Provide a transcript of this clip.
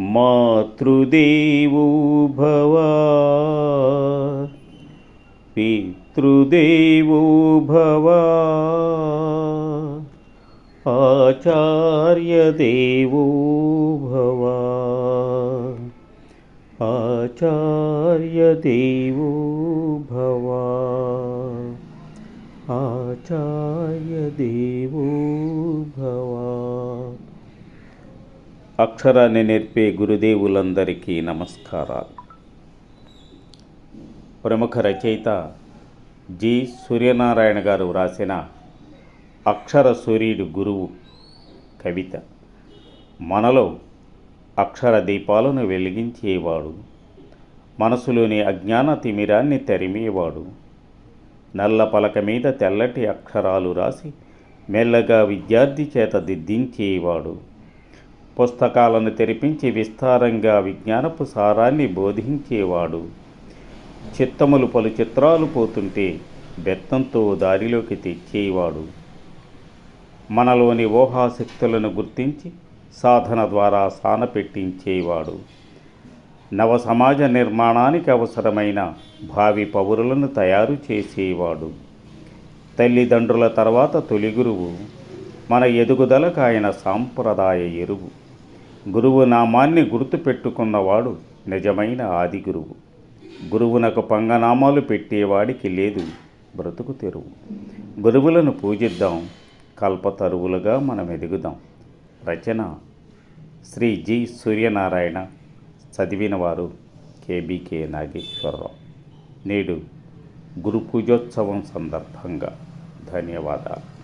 मातृदेवो भव। पितृदेवो भव। आचार्यदेवो भव। आचार्यदेवो भव। आचार्यदेवो అక్షరాన్ని నేర్పే గురుదేవులందరికీ నమస్కారాలు. ప్రముఖ రచయిత జి. సూర్యనారాయణ గారు వ్రాసిన అక్షర సూర్యుడు గురువు కవిత. మనలో అక్షర దీపాలను వెలిగించేవాడు. మనసులోని అజ్ఞాన తిమిరాన్ని తరిమేవాడు. నల్ల పలక మీద తెల్లటి అక్షరాలు రాసి మెల్లగా విద్యార్థి చేత దిద్దించేవాడు. పుస్తకాలను తెరిపించి విస్తారంగా విజ్ఞానపు సారాన్ని బోధించేవాడు. చిత్తములు పలు చిత్రాలు పోతుంటే బెత్తంతో దారిలోకి తెచ్చేవాడు. మనలోని ఊహాశక్తులను గుర్తించి సాధన ద్వారా సానపెట్టించేవాడు నవ సమాజ నిర్మాణానికి అవసరమైన భావి పౌరులను తయారు చేసేవాడు. తల్లిదండ్రుల తర్వాత తొలి గురువు మన ఎదుగుదలకు ఆయన సాంప్రదాయ ఎరువు. గురువు నామాన్ని గుర్తుపెట్టుకున్నవాడు నిజమైన ఆది గురువు. గురువునకు పంగనామాలు పెట్టేవాడికి లేదు బ్రతుకు తెరువు. గురువులను పూజిద్దాం కల్పతరువులుగా మనం ఎదుగుదాం. రచన శ్రీ జి సూర్యనారాయణ చదివిన వారు కేబీకే నాగేశ్వరరావు. నేడు గురు పూజోత్సవం సందర్భంగా. ధన్యవాదాలు.